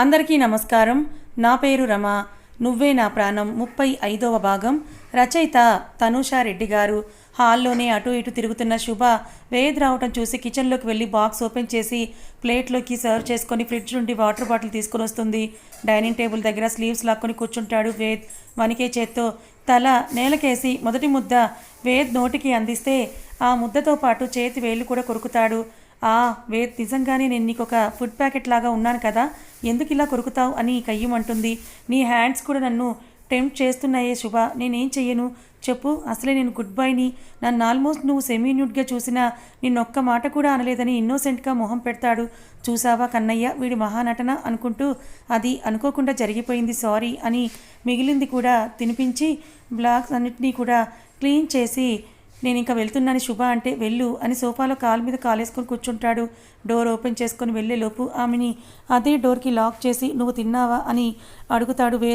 అందరికీ నమస్కారం. నా పేరు రమ. నువ్వే నా ప్రాణం. ముప్పై ఐదవ భాగం. రచయిత తనూషా రెడ్డి గారు. హాల్లోనే అటు ఇటు తిరుగుతున్న శుభ వేద్ రావటం చూసి కిచెన్లోకి వెళ్ళి బాక్స్ ఓపెన్ చేసి ప్లేట్లోకి సర్వ్ చేసుకొని ఫ్రిడ్జ్ నుండి వాటర్ బాటిల్ తీసుకొని వస్తుంది. డైనింగ్ టేబుల్ దగ్గర స్లీవ్స్ లాక్కొని కూర్చుంటాడు వేద్. వణికే చేత్తో తల నేలకేసి మొదటి ముద్ద వేద్ నోటికి అందిస్తే ఆ ముద్దతో పాటు చేతి వేళ్ళు కూడా కొరుకుతాడు. ఆ వే నిజంగానే నేను నీకు ఒక ఫుడ్ ప్యాకెట్ లాగా ఉన్నాను కదా. ఎందుకు ఇలా కొరుకుతావు అని కయ్యమంటుంది నీ హ్యాండ్స్ కూడా నన్ను టెంప్ట్ చేస్తున్నాయే శుభ. నేనేం చెయ్యను? చెప్పు అసలే నేను గుడ్ బైని నన్ను ఆల్మోస్ట్ నువ్వు సెమీన్యూట్గా చూసినా నిన్నొక్క మాట కూడా అనలేదని ఇన్నోసెంట్గా మొహం పెడతాడు. చూసావా కన్నయ్య? వీడి మహానటన అనుకుంటూ అది అనుకోకుండా జరిగిపోయింది సారీ అని మిగిలింది కూడా తినిపించి బ్లాక్స్ అన్నిటినీ కూడా క్లీన్ చేసి నేను ఇంకా వెళ్తున్నాను శుభ అంటే వెళ్ళు అని సోఫాలో కాలు మీద కాలేసుకొని కూర్చుంటాడు. డోర్ ఓపెన్ చేసుకొని వెళ్ళేలోపు ఆమెని అదే డోర్కి లాక్ చేసి నువ్వు తిన్నావా? అని అడుగుతాడు వే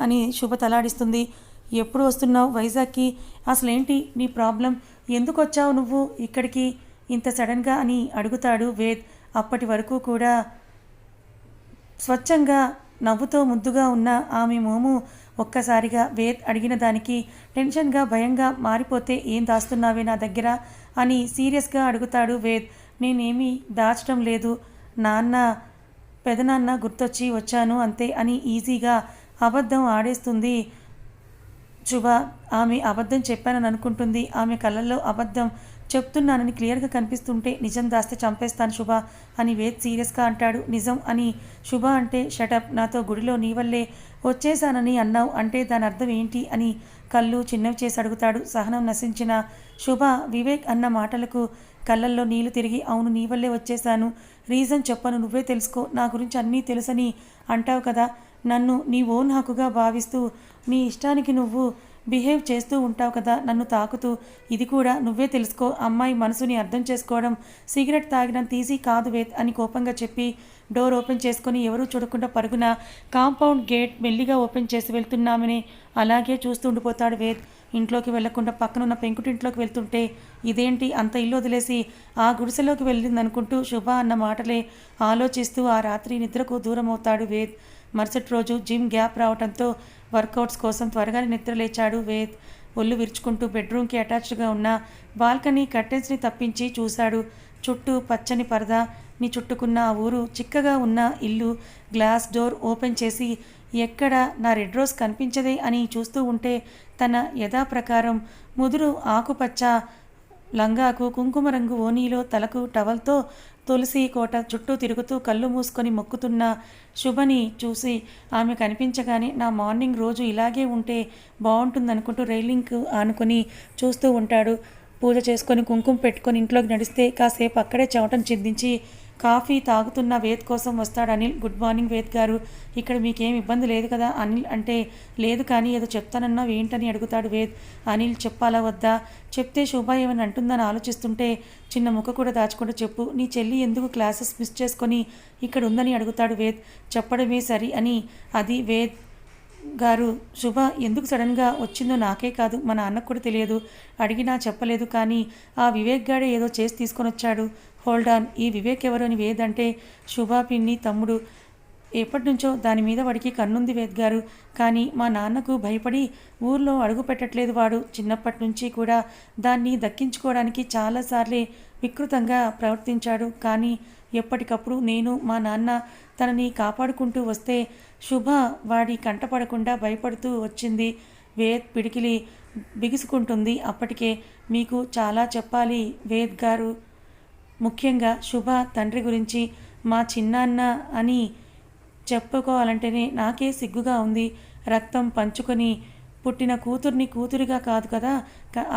అని శుభ తలాడిస్తుంది. ఎప్పుడు వస్తున్నావు వైజాగ్కి? అసలేంటి నీ ప్రాబ్లం? ఎందుకు వచ్చావు నువ్వు ఇక్కడికి? ఇంత సడన్గా అని అడుగుతాడు వేద్. అప్పటి వరకు కూడా స్వచ్ఛంగా నవ్వుతో ముద్దుగా ఉన్న ఆమె మోము ఒక్కసారిగా వేద్ అడిగిన దానికి టెన్షన్గా భయంగా మారిపోతే ఏం దాస్తున్నావే నా దగ్గర? అని సీరియస్గా అడుగుతాడు వేద్. నేనేమీ దాచడం లేదు. నాన్న పెదనాన్న గుర్తొచ్చి వచ్చాను అంతే అని ఈజీగా అబద్ధం ఆడేస్తుంది శుభ ఆమె అబద్ధం చెప్పానని అనుకుంటుంది. ఆమె కళ్ళల్లో అబద్ధం చెప్తున్నానని క్లియర్గా కనిపిస్తుంటే నిజం దాస్తే చంపేస్తాను శుభ అని వేద్ సీరియస్గా అంటాడు. నిజం అని శుభ అంటే షటప్ నాతో గుడిలో నీ వల్లే వచ్చేసానని అన్నావు అంటే దాని అర్థం ఏంటి అని కళ్ళు చిన్నవి చేసి అడుగుతాడు. సహనం నశించిన శుభ వివేక్ అన్న మాటలకు కళ్ళల్లో నీళ్ళు తిరిగి అవును నీ వల్లే వచ్చేసాను రీజన్ చెప్పను నువ్వే తెలుసుకో. నా గురించి అన్నీ తెలుసని అంటావు కదా. నన్ను నీ ఓన్ హక్కుగా భావిస్తూ నీ ఇష్టానికి నువ్వు బిహేవ్ చేస్తూ ఉంటావు కదా నన్ను తాకుతూ. ఇది కూడా నువ్వే తెలుసుకో. అమ్మాయి మనసుని అర్థం చేసుకోవడం సిగరెట్ తాగడం తీసి కాదు వేత్ అని కోపంగా చెప్పి డోర్ ఓపెన్ చేసుకొని ఎవరూ చూడకుండా పరుగున కాంపౌండ్ గేట్ మెల్లిగా ఓపెన్ చేసి వెళ్తున్నామని అలాగే చూస్తూ ఉండిపోతాడు వేద్ ఇంట్లోకి వెళ్ళకుండా పక్కనున్న పెంకుటింట్లోకి వెళ్తుంటే ఇదేంటి అంత ఇల్లు వదిలేసి ఆ గుడిసెలోకి వెళ్ళిందనుకుంటూ శుభ అన్న మాటలే ఆలోచిస్తూ ఆ రాత్రి నిద్రకు దూరం అవుతాడు వేద్ మరుసటి రోజు జిమ్ గ్యాప్ రావడంతో వర్కౌట్స్ కోసం త్వరగానే నిద్రలేచాడు వేద్. ఒళ్ళు విరుచుకుంటూ బెడ్రూమ్కి అటాచ్డ్గా ఉన్న బాల్కనీ కర్టెన్స్ని తప్పించి చూశాడు. చుట్టూ పచ్చని పరద ని చుట్టుకున్న ఆ ఊరు చిక్కగా ఉన్న ఇల్లు గ్లాస్ డోర్ ఓపెన్ చేసి ఎక్కడ నా రెడ్ రోజ్ కనిపించదే అని చూస్తూ ఉంటే తన యథాప్రకారం ముదురు ఆకుపచ్చ లంగాకు కుంకుమ రంగు ఓనీలో తలకు టవల్తో తులసి కోట చుట్టూ తిరుగుతూ కళ్ళు మూసుకొని మొక్కుతున్న శుభని చూసి ఆమె కనిపించగానే నా మార్నింగ్ రోజు ఇలాగే ఉంటే బాగుంటుందనుకుంటూ రైలింగ్కు ఆనుకొని చూస్తూ ఉంటాడు. పూజ చేసుకొని కుంకుమ పెట్టుకొని ఇంట్లోకి నడిస్తే కాసేపు అక్కడే చెవటం చిందించి కాఫీ తాగుతున్న వేద్ కోసం వస్తాడు అనిల్. గుడ్ మార్నింగ్ వేద్ గారు. ఇక్కడ మీకేం ఇబ్బంది లేదు కదా? అనిల్ అంటే లేదు కానీ ఏదో చెప్తానన్నావు ఏంటని అడుగుతాడు వేద్. అనిల్ చెప్పాలా వద్దా? చెప్తే శోభ ఏమని అంటుందని ఆలోచిస్తుంటే చిన్న ముఖ కూడా దాచుకుంటూ చెప్పు నీ చెల్లి ఎందుకు క్లాసెస్ మిస్ చేసుకొని ఇక్కడ ఉందని అడుగుతాడు వేద్. చెప్పడమే సరి అని అది వేద్ గారు. శుభ ఎందుకు సడన్గా వచ్చిందో నాకే కాదు మా నాన్నకు కూడా తెలియదు. అడిగినా చెప్పలేదు కానీ ఆ వివేక్ గాడే ఏదో చేసి తీసుకొని వచ్చాడు. హోల్డ్ ఆన్ ఈ వివేక్ ఎవరు అని శుభాపిన్ని అంటే పిన్ని తమ్ముడు. ఎప్పటి నుంచో దాని మీద వాడికి కన్నుంది వేద్ గారు. కానీ మా నాన్నకు భయపడి ఊర్లో అడుగు పెట్టట్లేదు వాడు. చిన్నప్పటి నుంచి కూడా దాన్ని దక్కించుకోవడానికి చాలాసార్లే వికృతంగా ప్రవర్తించాడు. కానీ ఎప్పటికప్పుడు నేను మా నాన్న తనని కాపాడుకుంటూ వస్తే శుభ వాడి కంటపడకుండా భయపడుతూ వచ్చింది. వేద్ పిడికిలి బిగుసుకుంటుంది. అప్పటికే మీకు చాలా చెప్పాలి వేద్ గారు. ముఖ్యంగా శుభ తండ్రి గురించి మా చిన్నాన్న అని చెప్పుకోవాలంటేనే నాకే సిగ్గుగా ఉంది. రక్తం పంచుకొని పుట్టిన కూతుర్ని కూతురిగా కాదు కదా.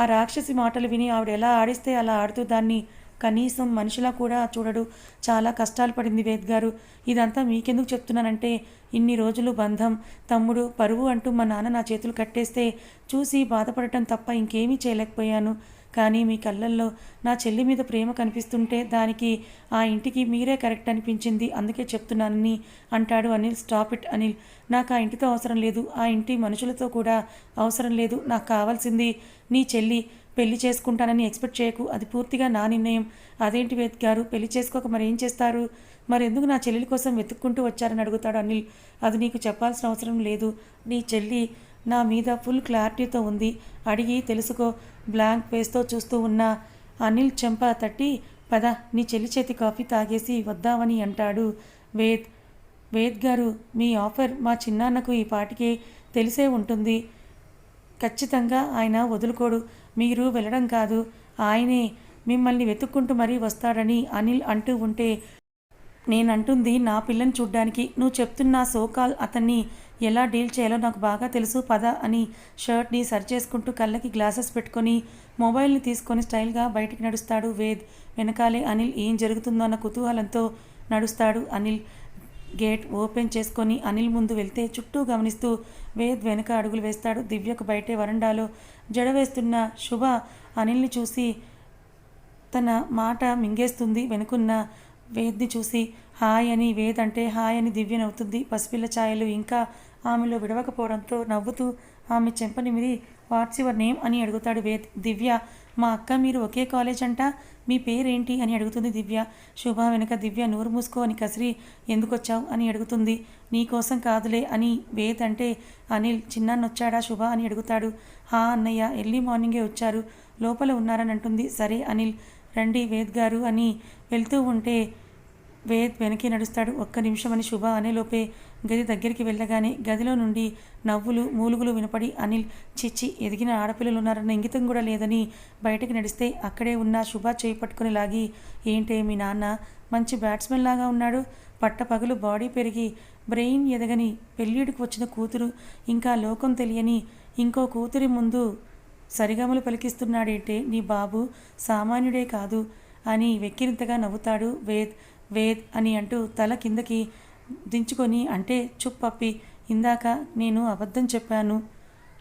ఆ రాక్షసి మాటలు విని ఆవిడ ఎలా ఆడిస్తే అలా ఆడుతూ దాన్ని కనీసం మనిషిలా కూడా చూడడు. చాలా కష్టాలు పడింది వేద్ గారు. ఇదంతా మీకెందుకు చెప్తున్నానంటే ఇన్ని రోజులు బంధం. తమ్ముడు పరువు అంటూ మా నాన్న నా చేతులు కట్టేస్తే చూసి బాధపడటం తప్ప ఇంకేమీ చేయలేకపోయాను. కానీ మీ కళ్ళల్లో నా చెల్లి మీద ప్రేమ కనిపిస్తుంటే దానికి ఆ ఇంటికి మీరే కరెక్ట్ అనిపించింది. అందుకే చెప్తున్నానని అంటాడు అనిల్. Stop it Anil. నాకు ఆ ఇంటితో అవసరం లేదు. ఆ ఇంటి మనుషులతో కూడా అవసరం లేదు. నాకు కావాల్సింది నీ చెల్లి. పెళ్ళి చేసుకుంటానని ఎక్స్పెక్ట్ చేయకు. అది పూర్తిగా నా నిర్ణయం. అదేంటి వేద్ గారు? పెళ్ళి చేసుకోక మరి ఏం చేస్తారు? మరెందుకు నా చెల్లెల కోసం వెతుక్కుంటూ వచ్చారని అడుగుతాడు అనిల్. అది నీకు చెప్పాల్సిన అవసరం లేదు. నీ చెల్లి నా మీద ఫుల్ క్లారిటీతో ఉంది. అడిగి తెలుసుకో. బ్లాంక్ ఫేస్తో చూస్తూ ఉన్న అనిల్ చెంప తట్టి పద నీ చెల్లి చేతి కాఫీ తాగేసి వద్దామని అంటాడు వేద్. వేద్ గారు మీ ఆఫర్ మా చిన్నాన్నకు ఈ పాటికే తెలిసే ఉంటుంది. ఖచ్చితంగా ఆయన వదులుకోడు. మీరు వెళ్ళడం కాదు. ఆయనే మిమ్మల్ని వెతుక్కుంటూ మరీ వస్తాడని అనిల్ అంటూ ఉంటే నేనంటుంది నా పిల్లని చూడ్డానికి. నువ్వు చెప్తున్న సోకాల్ అతన్ని ఎలా డీల్ చేయాలో నాకు బాగా తెలుసు పద అని షర్ట్ని సరి చేసుకుంటూ కళ్ళకి గ్లాసెస్ పెట్టుకొని మొబైల్ని తీసుకొని స్టైల్గా బయటికి నడుస్తాడు వేద్. వెనకాలే అనిల్ ఏం జరుగుతుందో అన్న కుతూహలంతో నడుస్తాడు అనిల్. గేట్ ఓపెన్ చేసుకొని అనిల్ ముందు వెళ్తే చుట్టూ గమనిస్తూ వేద్ వెనక అడుగులు వేస్తాడు. దివ్యకు బయటే వరండాలో జడ వేస్తున్న శుభ అనిల్ని చూసి తన మాట మింగేస్తుంది. వెనుకున్న వేద్ని చూసి హాయ్ అని వేద్ అంటే హాయ్ అని దివ్య నవ్వుతుంది. పసిపిల్ల ఛాయలు ఇంకా ఆమెలో విడవకపోవడంతో నవ్వుతూ ఆమె చెంపనిమిది వాట్స్ యువర్ నేమ్? అని అడుగుతాడు వేద్. దివ్య మా అక్క మీరు ఒకే కాలేజ్ అంట? మీ పేరేంటి? అని అడుగుతుంది దివ్య. శుభ వెనక దివ్య నోరు మూసుకో అని కసిరి ఎందుకొచ్చావు? అని అడుగుతుంది. నీకోసం కాదులే అని వేద్ అంటే అనిల్ చిన్నాన్నొచ్చాడా శుభ? అని అడుగుతాడు. హా అన్నయ్య ఎర్లీ మార్నింగే వచ్చారు. లోపల ఉన్నారని అంటుంది సరే అనిల్ రండి వేద్ గారు అని వెళ్తూ ఉంటే వేద్ వెనక్కి నడుస్తాడు. ఒక్క నిమిషం అని శుభ అనేలోపే గది దగ్గరికి వెళ్ళగానే గదిలో నుండి నవ్వులు మూలుగులు వినపడి అనిల్ చిచ్చి ఎదిగిన ఆడపిల్లలు ఉన్నారన్న ఇంగితం కూడా లేదని బయటకు నడిస్తే అక్కడే ఉన్న శుభ చేయి పట్టుకుని లాగి ఏంటే మీ నాన్న? మంచి బ్యాట్స్మెన్ లాగా ఉన్నాడు. పట్టపగలు బాడీ పెరిగి బ్రెయిన్ ఎదగని పెళ్ళిడికి వచ్చిన కూతురు ఇంకా లోకం తెలియని ఇంకో కూతురి ముందు సరిగమలు పలికిస్తున్నాడేంటే నీ బాబు? సామాన్యుడే కాదు అని వెక్కిరింతగా నవ్వుతాడు వేద్. వేద్ అని అంటూ తల కిందకి దించుకొని అంటే చుప్పప్పి ఇందాక నేను అబద్ధం చెప్పాను.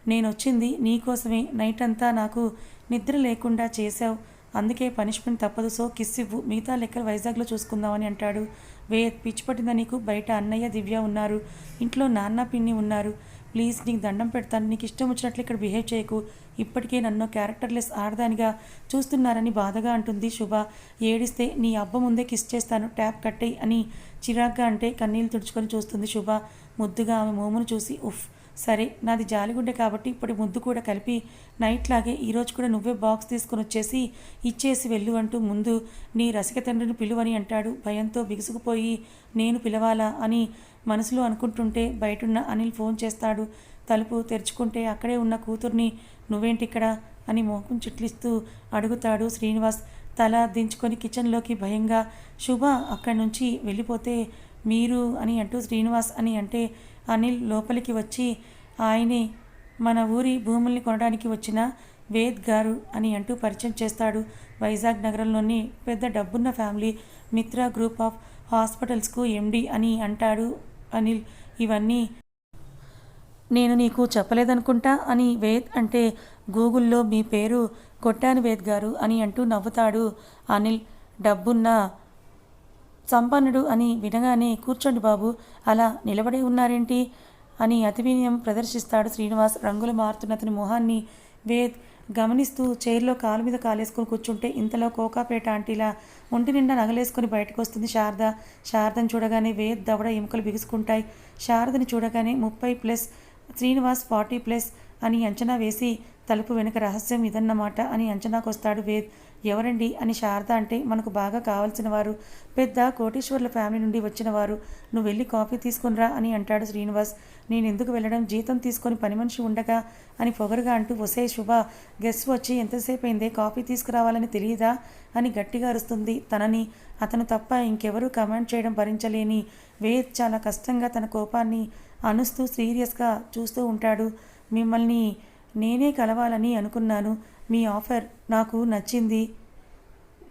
నేను వచ్చింది నీకోసమే. నైట్ అంతా నాకు నిద్ర లేకుండా చేశావు. అందుకే పనిష్మెంట్ తప్పదు. సో కిస్ ఇవ్వు. మిగతా లెక్కలు వైజాగ్లో చూసుకుందామని అంటాడు. వేద్ పిచ్చి పట్టిందా నీకు? బయట అన్నయ్య దివ్య ఉన్నారు. ఇంట్లో నాన్న పిన్ని ఉన్నారు. ప్లీజ్ నీకు దండం పెడతాను. నీకు ఇష్టం వచ్చినట్లు ఇక్కడ బిహేవ్ చేయకు. ఇప్పటికే నన్ను క్యారెక్టర్లెస్ ఆడదానిగా చూస్తున్నారని బాధగా అంటుంది శుభ. ఏడిస్తే నీ అబ్బ ముందే కిస్ చేస్తాను. ట్యాప్ కట్టేయి అని చిరాగ్గా అంటే కన్నీళ్ళు తుడుచుకొని చూస్తుంది శుభ. ముద్దుగా ఆమె మోమును చూసి ఉఫ్ సరే నాది జాలిగుండె కాబట్టి ఇప్పుడు ముద్దు కూడా కలిపి నైట్ లాగే ఈరోజు కూడా నువ్వే బాక్స్ తీసుకొని వచ్చేసి ఇచ్చేసి వెళ్ళు అంటూ ముందు నీ రసిక తండ్రిని పిలువని అంటాడు. భయంతో బిగుసుకుపోయి నేను పిలవాలా అని మనసులో అనుకుంటుంటే బయటున్న అనిల్ ఫోన్ చేస్తాడు. తలుపు తెరుచుకుంటే అక్కడే ఉన్న కూతుర్ని నువ్వేంటి ఇక్కడ అని మోహం చిట్లిస్తూ అడుగుతాడు శ్రీనివాస్. తల దించుకొని కిచెన్లోకి భయంగా శుభ అక్కడి నుంచి వెళ్ళిపోతే మీరు అని అంటూ శ్రీనివాస్ అని అంటే అనిల్ లోపలికి వచ్చి ఆయనే మన ఊరి భూముల్ని కొనడానికి వచ్చిన వేద్ గారు అని అంటూ పరిచయం చేస్తాడు. వైజాగ్ నగరంలోని పెద్ద డబ్బున్న ఫ్యామిలీ మిత్ర గ్రూప్ ఆఫ్ హాస్పిటల్స్కు ఎండి అని అంటాడు అనిల్. ఇవన్నీ నేను నీకు చెప్పలేదనుకుంటా అని వేద్ అంటే గూగుల్లో మీ పేరు కొట్టాను వేద్ గారు అని అంటూ నవ్వుతాడు అనిల్. డబ్బున్న సంపన్నుడు అని వినగానే కూర్చోండి బాబు అలా నిలబడి ఉన్నారేంటి? అని అతివినయం ప్రదర్శిస్తాడు శ్రీనివాస్. రంగులు మారుతున్న అతని మొహాన్ని వేద్ గమనిస్తూ చైర్లో కాలు మీద కాలేసుకుని కూర్చుంటే ఇంతలో కోకాపేట ఆంటీలా ఒంటి నిండా నగలేసుకుని బయటకు వస్తుంది శారద. శారదను చూడగానే వేద్ దవడ ఎముకలు బిగుసుకుంటాయి. శారదని చూడగానే ముప్పై ప్లస్ శ్రీనివాస్ ఫార్టీ ప్లస్ అని అంచనా వేసి తలుపు వెనుక రహస్యం ఇదన్నమాట అని అంచనాకొస్తాడు వేద్. ఎవరండి అని శారద అంటే మనకు బాగా కావాల్సిన వారు. పెద్ద కోటీశ్వర్ల ఫ్యామిలీ నుండి వచ్చిన వారు. నువ్వు వెళ్ళి కాఫీ తీసుకునిరా అని అంటాడు శ్రీనివాస్. నేను ఎందుకు వెళ్ళడం? జీతం తీసుకొని పని మనిషి ఉండగా అని పొగరుగా అంటూ వసే శుభ గెస్ట్ వచ్చి ఎంతసేపు అయిందే కాఫీ తీసుకురావాలని తెలియదా అని గట్టిగా అరుస్తుంది తనని. అతను తప్ప ఇంకెవరూ కమాండ్ చేయడం భరించలేని వేద్ చాలా కష్టంగా తన కోపాన్ని అనుస్తూ సీరియస్గా చూస్తూ ఉంటాడు. మిమ్మల్ని నేనే కలవాలని అనుకున్నాను. మీ ఆఫర్ నాకు నచ్చింది.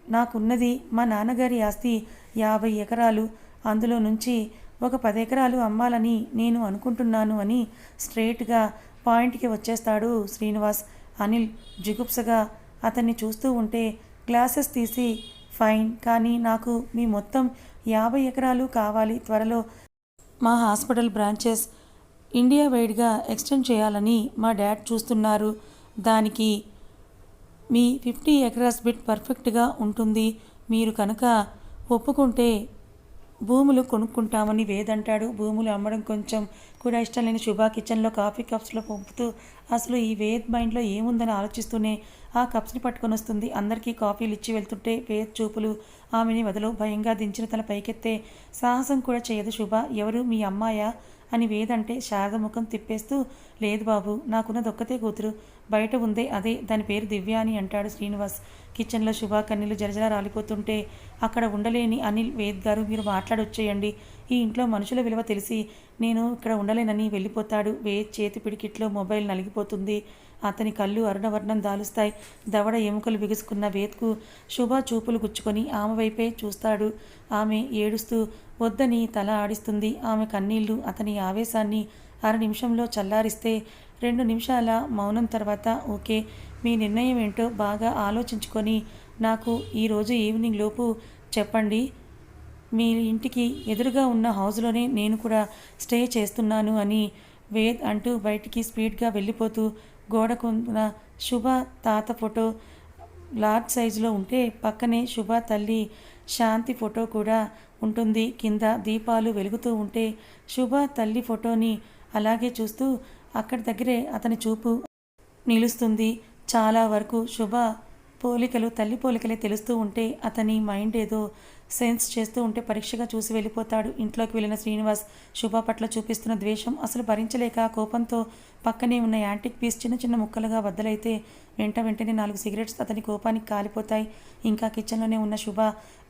నాకున్నది మా నాన్నగారి ఆస్తి యాభై ఎకరాలు. అందులో నుంచి ఒక పది ఎకరాలు అమ్మాలని నేను అనుకుంటున్నాను అని స్ట్రేట్గా పాయింట్కి వచ్చేస్తాడు శ్రీనివాస్. అనిల్ జుగుప్సగా అతన్ని చూస్తూ ఉంటే గ్లాసెస్ తీసి ఫైన్ కానీ నాకు మీ మొత్తం యాభై ఎకరాలు కావాలి. త్వరలో మా హాస్పిటల్ బ్రాంచెస్ ఇండియా వైడ్గా ఎక్స్టెండ్ చేయాలని మా డాడ్ చూస్తున్నారు. దానికి మీ ఫిఫ్టీ ఎకరాస్ బిట్ పర్ఫెక్ట్గా ఉంటుంది. మీరు కనుక ఒప్పుకుంటే భూములు కొనుక్కుంటామని వేదంటాడు. భూములు అమ్మడం కొంచెం కూడా ఇష్టం లేని శుభ కిచెన్లో కాఫీ కప్స్లో పంపుతూ అసలు ఈ వేద్ మైండ్లో ఏముందని ఆలోచిస్తూనే ఆ కప్స్ని పట్టుకొని వస్తుంది. అందరికీ కాఫీలు ఇచ్చి వెళ్తుంటే వేద్ చూపులు ఆమెని వదలు భయంగా దించిన తల పైకెత్తే సాహసం కూడా చేయదు శుభ. ఎవరు? మీ అమ్మాయా? అని వేదంటే శారద ముఖం తిప్పేస్తూ లేదు బాబు నాకున్నది ఒక్కతే కూతురు. బయట ఉందే అదే దాని పేరు దివ్య అని అంటాడు శ్రీనివాస్. కిచెన్లో శుభ కన్నీళ్ళు జలజల రాలిపోతుంటే అక్కడ ఉండలేని అనిల్ వేద్ గారు మీరు మాట్లాడొచ్చేయండి. ఈ ఇంట్లో మనుషుల విలువ తెలిసి నేను ఇక్కడ ఉండలేనని వెళ్ళిపోతాడు. వేద్ చేతి పిడికిట్లో మొబైల్ నలిగిపోతుంది. అతని కళ్ళు అరుణవర్ణం దాలుస్తాయి. దవడ ఎముకలు బిగుసుకున్న వేత్కు శుభ చూపులు గుచ్చుకొని ఆమె వైపే చూస్తాడు. ఆమె ఏడుస్తూ వద్దని తల ఆడిస్తుంది. ఆమె కన్నీళ్ళు అతని ఆవేశాన్ని అర నిమిషంలో చల్లారిస్తే రెండు నిమిషాల మౌనం తర్వాత ఓకే. మీ నిర్ణయం ఏంటో బాగా ఆలోచించుకొని నాకు ఈరోజు ఈవినింగ్ లోపు చెప్పండి. మీ ఇంటికి ఎదురుగా ఉన్న హౌస్లోనే నేను కూడా స్టే చేస్తున్నాను అని వేద్ అంటూ బయటికి స్పీడ్గా వెళ్ళిపోతూ గోడకు శుభ తాత ఫోటో లార్జ్ సైజులో ఉంటే పక్కనే శుభ తల్లి శాంతి ఫోటో కూడా ఉంటుంది. కింద దీపాలు వెలుగుతూ ఉంటే శుభ తల్లి ఫోటోని అలాగే చూస్తూ అక్కడి దగ్గరే అతని చూపు నిలుస్తుంది. చాలా వరకు శుభ పోలికలు తల్లి పోలికలే తెలుస్తూ ఉంటే అతని మైండ్ ఏదో సెన్స్ చేస్తూ ఉంటే పరీక్షగా చూసి వెళ్ళిపోతాడు. ఇంట్లోకి వెళ్ళిన శ్రీనివాస్ శుభ పట్ల చూపిస్తున్న ద్వేషం అసలు భరించలేక కోపంతో పక్కనే ఉన్న యాంటిక్ పీస్ చిన్న చిన్న ముక్కలుగా బద్దలైతే వెంట వెంటనే నాలుగు సిగరెట్స్ అతని కోపానికి కాలిపోతాయి. ఇంకా కిచెన్లోనే ఉన్న శుభ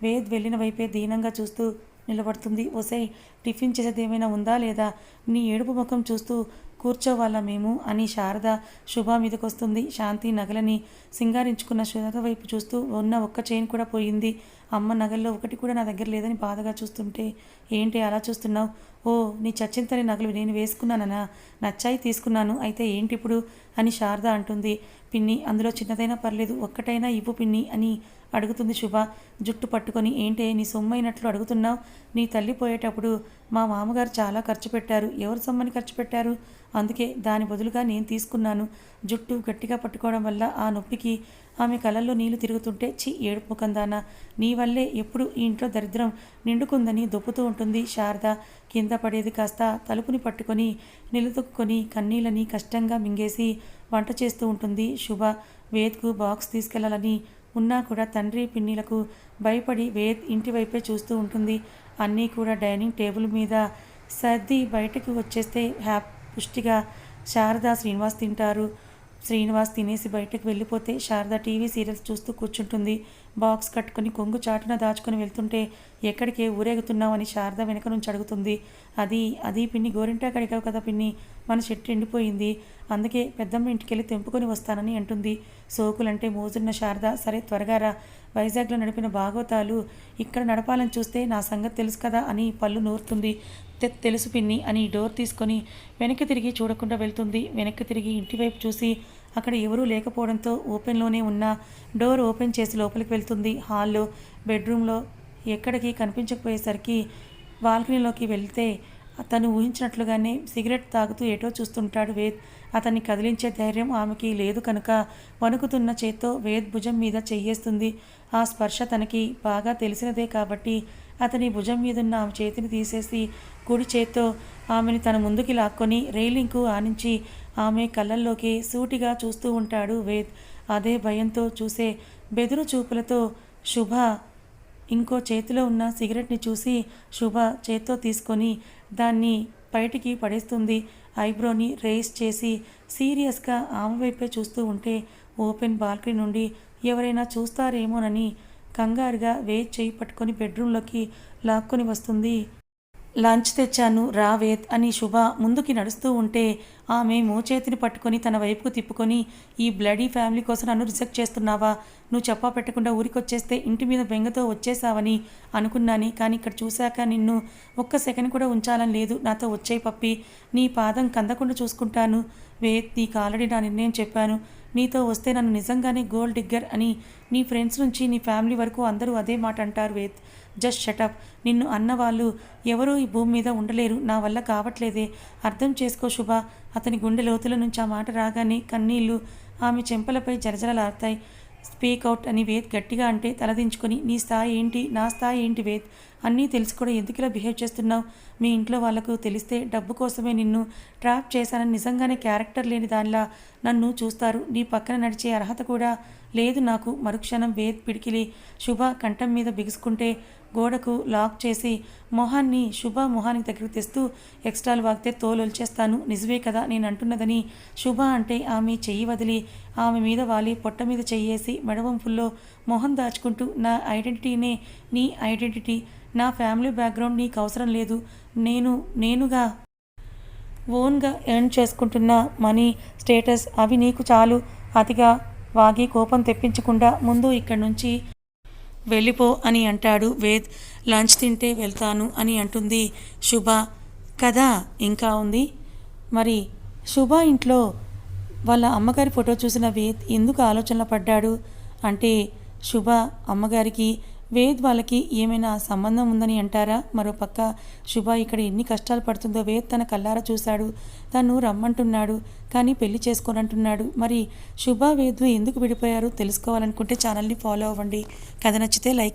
వేద్ వెళ్ళిన వైపే దీనంగా చూస్తూ నిలబడుతుంది. ఒసై టిఫిన్ చేసేది ఏమైనా ఉందా లేదా? నీ ఏడుపు ముఖం చూస్తూ కూర్చోవాలా మేము? అని శారద శుభ మీదకొస్తుంది. శాంతి నగలని సింగారించుకున్న శారద వైపు చూస్తూ ఉన్న ఒక్క చైన్ కూడా పోయింది. అమ్మ నగల్లో ఒకటి కూడా నా దగ్గర లేదని బాధగా చూస్తుంటే ఏంటి అలా చూస్తున్నావు? ఓ నీ చచ్చింతని నగలు నేను వేసుకున్నానన్నా నచ్చాయి తీసుకున్నాను అయితే ఏంటి ఇప్పుడు అని శారద అంటుంది. పిన్ని అందులో చిన్నదైనా పర్లేదు ఒక్కటైనా ఇవ్వు పిన్ని అని అడుగుతుంది శుభ. జుట్టు పట్టుకొని ఏంటే నీ సొమ్మైనట్లు అడుగుతున్నావు? నీ తల్లి పోయేటప్పుడు మా మామగారు చాలా ఖర్చు పెట్టారు. ఎవరు సొమ్మని ఖర్చు పెట్టారు? అందుకే దాని బదులుగా నేను తీసుకున్నాను. జుట్టు గట్టిగా పట్టుకోవడం వల్ల ఆ నొప్పికి ఆమె కళ్ళల్లో నీళ్ళు తిరుగుతుంటే చి ఏడుపు ముఖందానా. నీ వల్లే ఎప్పుడు ఈ ఇంట్లో దరిద్రం నిండుకుందని దొప్పుతూ ఉంటుంది శారద. కింద పడేది కాస్త తలుపుని పట్టుకొని నిలుదొక్కుని కన్నీళ్ళని కష్టంగా మింగేసి వంట చేస్తూ ఉంటుంది శుభ. వేద్కు బాక్స్ తీసుకెళ్ళాలని ఉన్నా కూడా తండ్రి పిన్నిలకు భయపడి వేద్ ఇంటి వైపే చూస్తూ ఉంటుంది. అన్నీ కూడా డైనింగ్ టేబుల్ మీద. సర్ది బయటకు వచ్చేస్తే హ్యాప్ పుష్టిగా. శారద శ్రీనివాస్ తింటారు. శ్రీనివాస్ తినేసి బయటకు వెళ్ళిపోతే శారద టీవీ సీరియల్స్ చూస్తూ కూర్చుంటుంది. బాక్స్ కట్టుకొని కొంగు చాటున దాచుకుని వెళ్తుంటే ఎక్కడికే ఊరేగుతున్నావని శారద వెనక నుంచి అడుగుతుంది. అది అది పిన్ని గోరింటా కడిగావు కదా పిన్ని మన చెట్టు ఎండిపోయింది. అందుకే పెద్దమ్మ ఇంటికి వెళ్ళి తెంపుకొని వస్తానని అంటుంది. సోకులంటే మోజున్న శారద సరే త్వరగా రా. వైజాగ్లో నడిపిన భాగవతాలు ఇక్కడ నడపాలని చూస్తే నా సంగతి తెలుసు కదా అని పళ్ళు నూరుతుంది. "తె- తెలుసు పిన్ని అని డోర్ తీసుకొని వెనక్కి తిరిగి చూడకుండా వెళ్తుంది. వెనక్కి తిరిగి ఇంటివైపు చూసి అక్కడ ఎవరూ లేకపోవడంతో ఓపెన్లోనే ఉన్న డోర్ ఓపెన్ చేసి లోపలికి వెళ్తుంది. హాల్లో బెడ్రూమ్లో ఎక్కడికి కనిపించకపోయేసరికి బాల్కనీలోకి వెళ్తే తను ఊహించినట్లుగానే సిగరెట్ తాగుతూ ఏటో చూస్తుంటాడు వేద్. అతన్ని కదిలించే ధైర్యం ఆమెకి లేదు కనుక వణుకుతున్న చేత్తో వేద్ భుజం మీద చెయ్యేస్తుంది. ఆ స్పర్శ తనకి బాగా తెలిసినదే కాబట్టి అతని భుజం మీదున్న ఆమె చేతిని తీసేసి కుడి చేత్తో ఆమెని తన ముందుకి లాక్కొని రైలింగ్కు ఆనించి ఆమె కళ్ళల్లోకి సూటిగా చూస్తూ ఉంటాడు వేద్. అదే భయంతో చూసే బెదురు చూపులతో శుభ ఇంకో చేతిలో ఉన్న సిగరెట్ని చూసి శుభ చేత్తో తీసుకొని దాన్ని బయటికి పడేస్తుంది. ఐబ్రోని రేస్ చేసి సీరియస్గా ఆమె వైపే చూస్తూ ఉంటే ఓపెన్ బాల్కనీ నుండి ఎవరైనా చూస్తారేమోనని కంగారుగా వేచ్ చేయి పట్టుకొని బెడ్రూమ్లోకి లాక్కొని వస్తుంది. లంచ్ తెచ్చాను రా వేద్ అని శుభ ముందుకి నడుస్తూ ఉంటే ఆమె మోచేతిని పట్టుకొని తన వైపుకు తిప్పుకొని ఈ బ్లడీ ఫ్యామిలీ కోసం నన్ను రిజెక్ట్ చేస్తున్నావా? నువ్వు చెప్పా పెట్టకుండా ఊరికొచ్చేస్తే ఇంటి మీద బెంగతో వచ్చేసావని అనుకున్నాని కానీ ఇక్కడ చూశాక నిన్ను ఒక్క సెకండ్ కూడా ఉంచాలని లేదు. నాతో వచ్చే పప్పి. నీ పాదం కందకుండా చూసుకుంటాను. వేద్ నీకు ఆల్రెడీ నా నిర్ణయం చెప్పాను. నీతో వస్తే నన్ను నిజంగానే గోల్డ్ డిగ్గర్ అని నీ ఫ్రెండ్స్ నుంచి నీ ఫ్యామిలీ వరకు అందరూ అదే మాట అంటారు వేద్. జస్ట్ షటప్ నిన్ను అన్నవాళ్ళు ఎవరూ ఈ భూమి మీద ఉండలేరు. నా వల్ల కావట్లేదే. అర్థం చేసుకో శుభ. అతని గుండె లోతుల నుంచి ఆ మాట రాగానే కన్నీళ్ళు ఆమె చెంపలపై జలజలలాడతాయి. స్పీక్ అవుట్ అని వేద్ గట్టిగా అంటే తలదించుకొని నీ స్థాయి ఏంటి? నా స్థాయి ఏంటి వేద్? అన్నీ తెలిసి కూడా ఎందుకు ఇలా బిహేవ్ చేస్తున్నావు? మీ ఇంట్లో వాళ్ళకు తెలిస్తే డబ్బు కోసమే నిన్ను ట్రాప్ చేశానని నిజంగానే క్యారెక్టర్ లేని దానిలా నన్ను చూస్తారు. నీ పక్కన నడిచే అర్హత కూడా లేదు నాకు మరుక్షణం వేద్ పిడికిలి శుభ కంఠం మీద బిగుసుకుంటే గోడకు లాక్ చేసి మొహాన్ని శుభ మొహానికి దగ్గరికి తెస్తూ ఎక్స్ట్రాలు వాగితే తోలొల్చేస్తాను. నిజమే కదా నేను అంటున్నదని శుభ అంటే ఆమె చెయ్యి వదిలి ఆమె మీద వాలి పొట్ట మీద చెయ్యేసి మెడవంపుల్లో మొహం దాచుకుంటూ నా ఐడెంటిటీనే నీ ఐడెంటిటీ. నా ఫ్యామిలీ బ్యాక్గ్రౌండ్ నీకు అవసరం లేదు. నేను నేనుగా ఓన్గా ఎర్న్ చేసుకుంటున్న మనీ స్టేటస్ అవి నీకు చాలు. అతిగా వాగి కోపం తెప్పించకుండా ముందు ఇక్కడి నుంచి వెళ్ళిపో అని అంటాడు వేద్. లంచ్ తింటే వెళ్తాను అని అంటుంది శుభ. కదా ఇంకా ఉంది? మరి శుభ ఇంట్లో వాళ్ళ అమ్మగారి ఫోటో చూసిన వేద్ ఎందుకు ఆలోచనలో పడ్డాడు? అంటే శుభ అమ్మగారికి వేద్ వాళ్ళకి ఏమైనా సంబంధం ఉందని అంటారా? మరోపక్క శుభ ఇక్కడ ఎన్ని కష్టాలు పడుతుందో వేద్ తన కల్లారా చూశాడు. తను రమ్మంటున్నాడు కానీ పెళ్ళి చేసుకోనంటున్నాడు. మరి శుభ వేద్ ఎందుకు విడిపోయారు? తెలుసుకోవాలనుకుంటే ఛానల్ని ఫాలో అవ్వండి. కథ నచ్చితే లైక్